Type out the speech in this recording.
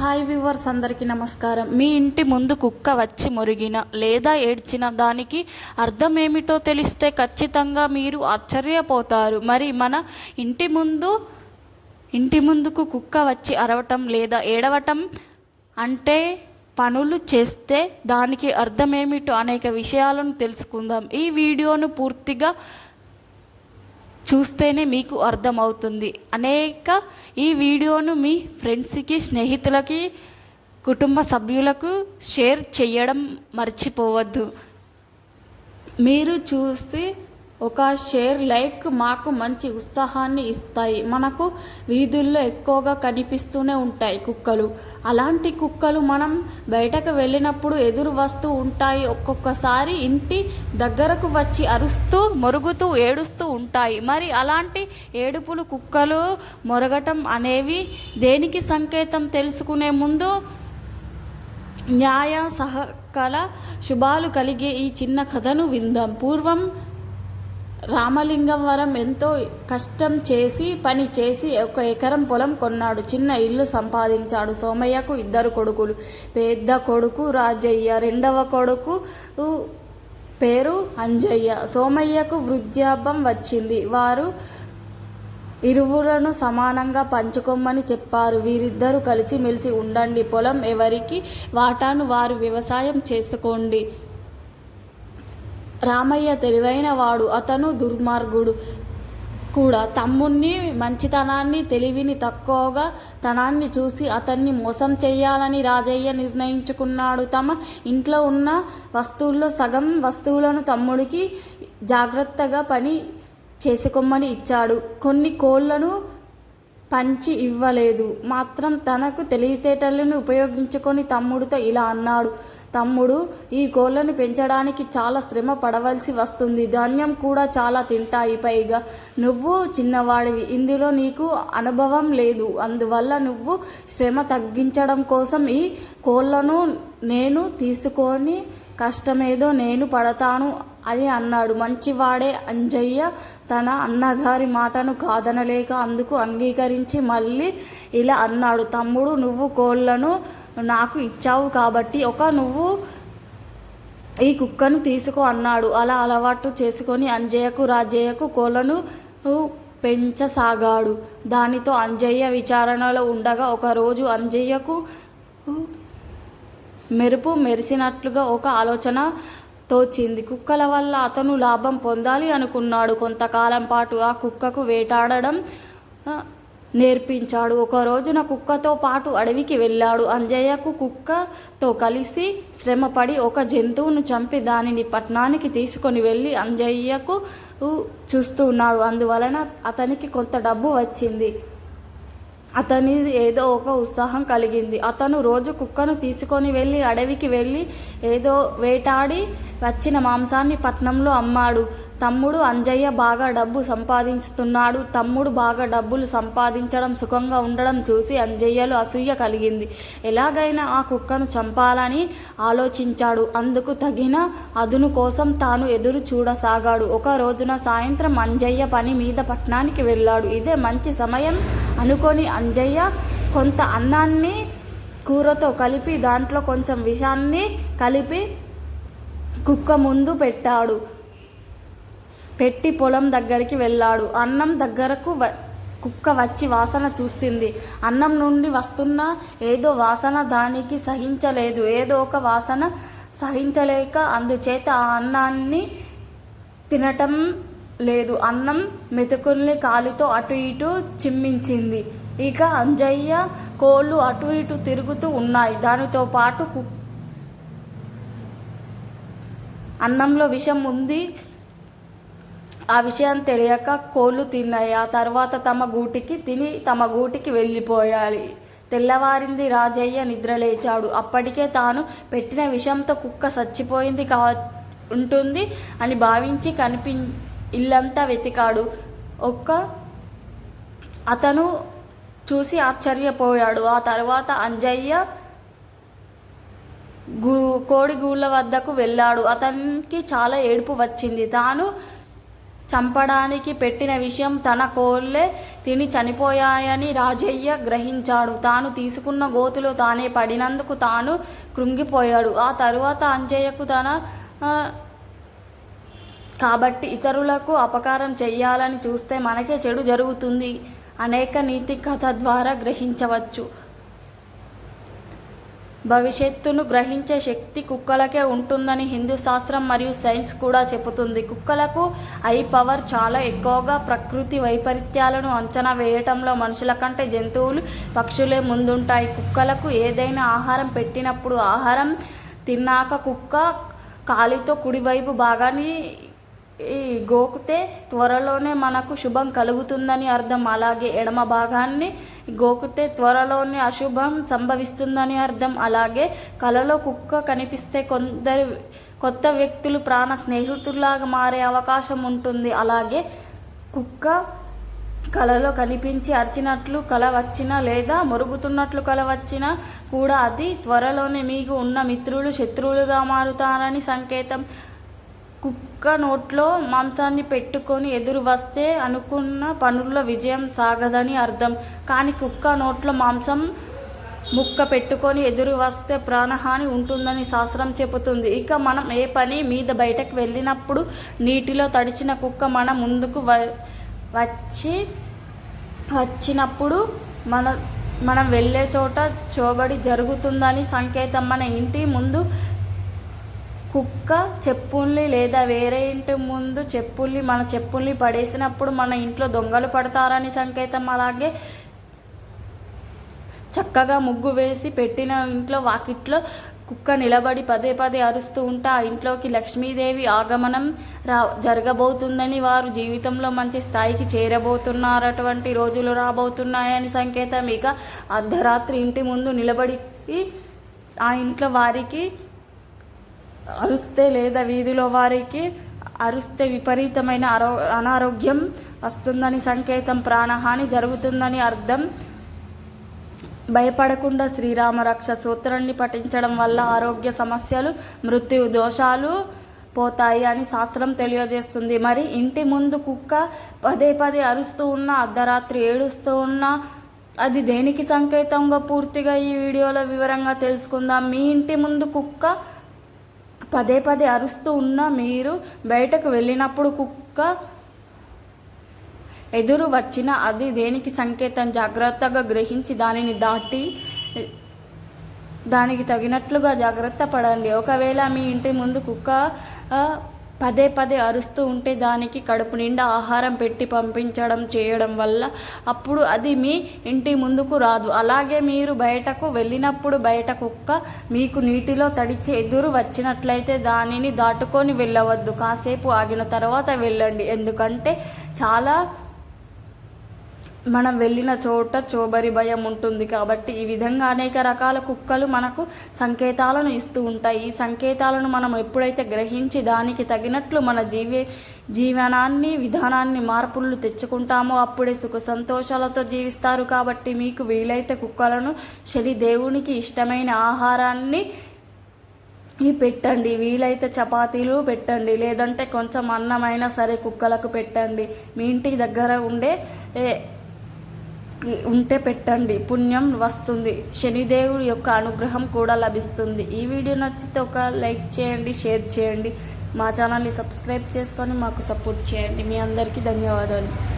Hi viewers అందరికీ నమస్కారం. మీ ఇంటి ముందు కుక్క వచ్చి మురిగిన లేదా ఏడ్చిన దానికి అర్థం ఏమిటో తెలిస్తే ఖచ్చితంగా మీరు ఆశ్చర్యపోతారు. మరి మన ఇంటి ముందు ఇంటి ముందుకు కుక్క వచ్చి అరవటం లేదా ఏడవటం అంటే పనులు చేస్తే దానికి అర్థం ఏమిటో అనేక విషయాలను తెలుసుకుందాం. ఈ వీడియోను పూర్తిగా చూస్తేనే మీకు అర్థమవుతుంది. అనేక ఈ వీడియోను మీ ఫ్రెండ్స్కి స్నేహితులకి కుటుంబ సభ్యులకు షేర్ చేయడం మర్చిపోవద్దు. మీరు చూసి ఒక షేర్ లైక్ మాకు మంచి ఉత్సాహాన్ని ఇస్తాయి. మనకు వీధుల్లో ఎక్కువగా కనిపిస్తూనే ఉంటాయి కుక్కలు. అలాంటి కుక్కలు మనం బయటకు వెళ్ళినప్పుడు ఎదురు వస్తూ ఉంటాయి. ఒక్కొక్కసారి ఇంటి దగ్గరకు వచ్చి అరుస్తూ మొరుగుతూ ఏడుస్తూ ఉంటాయి. మరి అలాంటి ఏడుపులు కుక్కలు మొరగటం అనేవి దేనికి సంకేతం తెలుసుకునే ముందు న్యాయ సహకల శుభాలు కలిగే ఈ చిన్న కథను విందాం. పూర్వం రామలింగవరం ఎంతో కష్టం చేసి పని చేసి ఒక ఎకరం పొలం కొన్నాడు. చిన్న ఇల్లు సంపాదించాడు. సోమయ్యకు ఇద్దరు కొడుకులు. పెద్ద కొడుకు రాజయ్య. రెండవ కొడుకు పేరు అంజయ్య. సోమయ్యకు వృద్ధాపం వచ్చింది. వారు ఇరువులను సమానంగా పంచుకోమని చెప్పారు. వీరిద్దరూ కలిసి మెలిసి ఉండండి. పొలం ఎవరికి వాటాను వారు వ్యవసాయం చేసుకోండి. రామయ్య తెలివైన వాడు అతను దుర్మార్గుడు కూడా. తమ్ముణ్ణి మంచితనాన్ని తెలివిని తక్కువగా తనాన్ని చూసి అతన్ని మోసం చేయాలని రాజయ్య నిర్ణయించుకున్నాడు. తమ ఇంట్లో ఉన్న వస్తువుల్లో సగం వస్తువులను తమ్ముడికి జాగ్రత్తగా పని చేసుకోమని ఇచ్చాడు. కొన్ని కోళ్ళను పంచి ఇవ్వలేదు. మాత్రం తనకు తెలివితేటలను ఉపయోగించుకొని తమ్ముడితో ఇలా అన్నాడు. తమ్ముడు ఈ కోళ్ళను పెంచడానికి చాలా శ్రమ పడవలసి వస్తుంది. ధాన్యం కూడా చాలా తింటాయి పైగా. నువ్వు చిన్నవాడివి. ఇందులో నీకు అనుభవం లేదు. అందువల్ల నువ్వు శ్రమ తగ్గించడం కోసం ఈ కోళ్ళను నేను తీసుకొని కష్టమేదో నేను పడతాను అని అన్నాడు. మంచివాడే అంజయ్య తన అన్నగారి మాటను కాదనలేక అందుకు అంగీకరించి మళ్ళీ ఇలా అన్నాడు. తమ్ముడు నువ్వు కోళ్ళను నాకు ఇచ్చావు కాబట్టి ఒక నువ్వు ఈ కుక్కను తీసుకో అన్నాడు. అలా అలవాటు చేసుకొని అంజయ్యకు రాజయ్యకు కోళ్ళను పెంచసాగాడు. దానితో అంజయ్య విచారణలో ఉండగా ఒకరోజు అంజయ్యకు మెరుపు మెరిసినట్లుగా ఒక ఆలోచన తోచింది. కుక్కల వల్ల అతను లాభం పొందాలి అనుకున్నాడు. కొంతకాలం పాటు ఆ కుక్కకు వేటాడడం నేర్పించాడు. ఒక రోజున కుక్కతో పాటు అడవికి వెళ్ళాడు. అంజయ్యకు కుక్కతో కలిసి శ్రమపడి ఒక జంతువును చంపి దానిని పట్టణానికి తీసుకొని వెళ్ళి అంజయ్యకు చూస్తూ ఉన్నాడు అందువలన అతనికి కొంత డబ్బు వచ్చింది. అతని ఏదో ఒక ఉత్సాహం కలిగింది. అతను రోజు కుక్కను తీసుకొని వెళ్ళి అడవికి వెళ్ళి ఏదో వేటాడి వచ్చిన మాంసాన్ని పట్నంలో అమ్మాడు. తమ్ముడు అంజయ్య బాగా డబ్బు సంపాదించుతున్నాడు తమ్ముడు బాగా డబ్బులు సంపాదించడం సుఖంగా ఉండడం చూసి అంజయ్యలు అసూయ కలిగింది. ఎలాగైనా ఆ కుక్కను చంపాలని ఆలోచించాడు. అందుకు తగిన అదును కోసం తాను ఎదురు చూడసాగాడు. ఒక రోజున సాయంత్రం అంజయ్య పని మీద పట్టణానికి వెళ్ళాడు. ఇదే మంచి సమయం అనుకొని అంజయ్య కొంత అన్నాన్ని కూరతో కలిపి దాంట్లో కొంచెం విషాన్ని కలిపి కుక్క ముందు పెట్టాడు. పెట్టి పొలం దగ్గరికి వెళ్ళాడు. అన్నం దగ్గరకు కుక్క వచ్చి వాసన చూస్తుంది. అన్నం నుండి వస్తున్న ఏదో వాసన దానికి సహించలేదు. ఏదో ఒక వాసన సహించలేక అందుచేత ఆ అన్నాన్ని తినటం లేదు. అన్నం మెతుకుల్ని కాలితో అటు ఇటు చిమ్మించింది. ఇక అంజయ్య కోళ్ళు అటు ఇటు తిరుగుతూ ఉన్నాయి. దానితో పాటు అన్నంలో విషం ఉంది. ఆ విషయం తెలియక కోళ్ళు తిన్నాయి. ఆ తర్వాత తమ గూటికి తిని తమ గూటికి వెళ్ళిపోయాలి. తెల్లవారింది రాజయ్య నిద్రలేచాడు అప్పటికే తాను పెట్టిన విషంతో కుక్క చచ్చిపోయింది కా ఉంటుంది అని భావించి కనిపి ఇల్లంతా వెతికాడు. ఒక్క అతను చూసి ఆశ్చర్యపోయాడు. ఆ తర్వాత అంజయ్య గూ కోడిగూళ్ళ వద్దకు వెళ్ళాడు. అతనికి చాలా ఏడుపు వచ్చింది. తాను చంపడానికి పెట్టిన విషయం తన కోళ్ళే తిని చనిపోయాయని రాజయ్య గ్రహించాడు. తాను తీసుకున్న గోతులో తానే పడినందుకు తాను కృంగిపోయాడు. ఆ తరువాత అంజయ్యకు తన కాబట్టి ఇతరులకు అపకారం చెయ్యాలని చూస్తే మనకే చెడు జరుగుతుంది. అనేక నీతి కథ ద్వారా గ్రహించవచ్చు. భవిష్యత్తును గ్రహించే శక్తి కుక్కలకే ఉంటుందని హిందూ శాస్త్రం మరియు సైన్స్ కూడా చెబుతుంది. కుక్కలకు ఐ పవర్ చాలా ఎక్కువగా ప్రకృతి వైపరీత్యాలను అంచనా వేయటంలో మనుషుల కంటే జంతువులు పక్షులే ముందుంటాయి. కుక్కలకు ఏదైనా ఆహారం పెట్టినప్పుడు ఆహారం తిన్నాక కుక్క కాలితో కుడివైపు భాగాన్ని ఈ గోకితే త్వరలోనే మనకు శుభం కలుగుతుందని అర్థం. అలాగే ఎడమ భాగాన్ని గోకితే త్వరలోనే అశుభం సంభవిస్తుందని అర్థం. అలాగే కలలో కుక్క కనిపిస్తే కొందరు కొత్త వ్యక్తులు ప్రాణ స్నేహితుల్లాగా మారే అవకాశం ఉంటుంది. అలాగే కుక్క కలలో కనిపించి అరిచినట్లు కల వచ్చినా లేదా మురుగుతున్నట్లు కల వచ్చినా కూడా అది త్వరలోనే మీకు ఉన్న మిత్రులు శత్రువులుగా మారుతారని సంకేతం. కుక్క నోట్లో మాంసాన్ని పెట్టుకొని ఎదురు వస్తే అనుకున్న పనుల్లో విజయం సాగదని అర్థం. కానీ కుక్క నోట్లో మాంసం ముక్క పెట్టుకొని ఎదురు వస్తే ప్రాణహాని ఉంటుందని శాస్త్రం చెబుతుంది. ఇక మనం ఏ పని మీద బయటకు వెళ్ళినప్పుడు నీటిలో తడిచిన కుక్క మన ముందుకు వ- వచ్చి వచ్చినప్పుడు మన మనం వెళ్ళే చోట చోబడి జరుగుతుందని సంకేతం. మన ఇంటి ముందు కుక్క చెప్పుల్ని లేదా వేరే ఇంటి ముందు చెప్పుల్ని మన చెప్పుల్ని పడేసినప్పుడు మన ఇంట్లో దొంగలు పడతారని సంకేతం అలాగే చక్కగా ముగ్గు వేసి పెట్టిన ఇంట్లో వాకిట్లో కుక్క నిలబడి పదే పదే అరుస్తూ ఉంటే ఆ ఇంట్లోకి లక్ష్మీదేవి ఆగమనం రా జరగబోతుందని వారు జీవితంలో మంచి స్థాయికి చేరబోతున్నారటువంటి రోజులు రాబోతున్నాయని సంకేతం. ఇక అర్ధరాత్రి ఇంటి ముందు నిలబడి ఆ ఇంట్లో వారికి అరుస్తే లేదా వీధిలో వారికి అరుస్తే విపరీతమైన అరో అనారోగ్యం వస్తుందని సంకేతం ప్రాణహాని జరుగుతుందని అర్థం. భయపడకుండా శ్రీరామ రక్ష సూత్రాన్ని పఠించడం వల్ల ఆరోగ్య సమస్యలు మృత్యు దోషాలు పోతాయి అని శాస్త్రం తెలియజేస్తుంది. మరి ఇంటి ముందు కుక్క పదే పదే అరుస్తూ ఉన్నా అర్ధరాత్రి ఏడుస్తూ ఉన్నా అది దేనికి సంకేతంగా పూర్తిగా ఈ వీడియోలో వివరంగా తెలుసుకుందాం. మీ ఇంటి ముందు కుక్క పదే పదే అరుస్తూ ఉన్న మీరు బయటకు వెళ్ళినప్పుడు కుక్క ఎదురు వచ్చిన అది దేనికి సంకేతం? జాగ్రత్తగా గ్రహించి దానిని దాటి దానికి తగినట్లుగా జాగ్రత్త పడండి. ఒకవేళ మీ ఇంటి ముందు కుక్క పదే పదే అరుస్తూ ఉంటే దానికి కడుపు నిండా ఆహారం పెట్టి పంపించడం చేయడం వల్ల అప్పుడు అది మీ ఇంటి ముందుకు రాదు. అలాగే మీరు బయటకు వెళ్ళినప్పుడు బయట కుక్క మీకు నీటిలో తడిచి ఎదురు వచ్చినట్లయితే దానిని దాటుకొని వెళ్ళవద్దు. కాసేపు ఆగిన తర్వాత వెళ్ళండి. ఎందుకంటే చాలా మనం వెళ్ళిన చోట చోబరి భయం ఉంటుంది కాబట్టి ఈ విధంగా అనేక రకాల కుక్కలు మనకు సంకేతాలను ఇస్తూ ఉంటాయి. ఈ సంకేతాలను మనం ఎప్పుడైతే గ్రహించి దానికి తగినట్లు మన జీవే జీవనాన్ని విధానాన్ని మార్పులు తెచ్చుకుంటామో అప్పుడే సుఖ సంతోషాలతో జీవిస్తారు కాబట్టి మీకు వీలైతే కుక్కలను శని దేవునికి ఇష్టమైన ఆహారాన్ని ఈ పెట్టండి. వీలైతే చపాతీలు పెట్టండి. లేదంటే కొంచెం అన్నమైనా సరే కుక్కలకు పెట్టండి. మీ ఇంటి దగ్గర ఉండే ఉంటే పెట్టండి పుణ్యం వస్తుంది శనిదేవుడి యొక్క అనుగ్రహం కూడా లభిస్తుంది. ఈ వీడియో నచ్చితే ఒక లైక్ చేయండి షేర్ చేయండి. మా ఛానల్ని సబ్స్క్రైబ్ చేసుకొని మాకు సపోర్ట్ చేయండి. మీ అందరికీ ధన్యవాదాలు.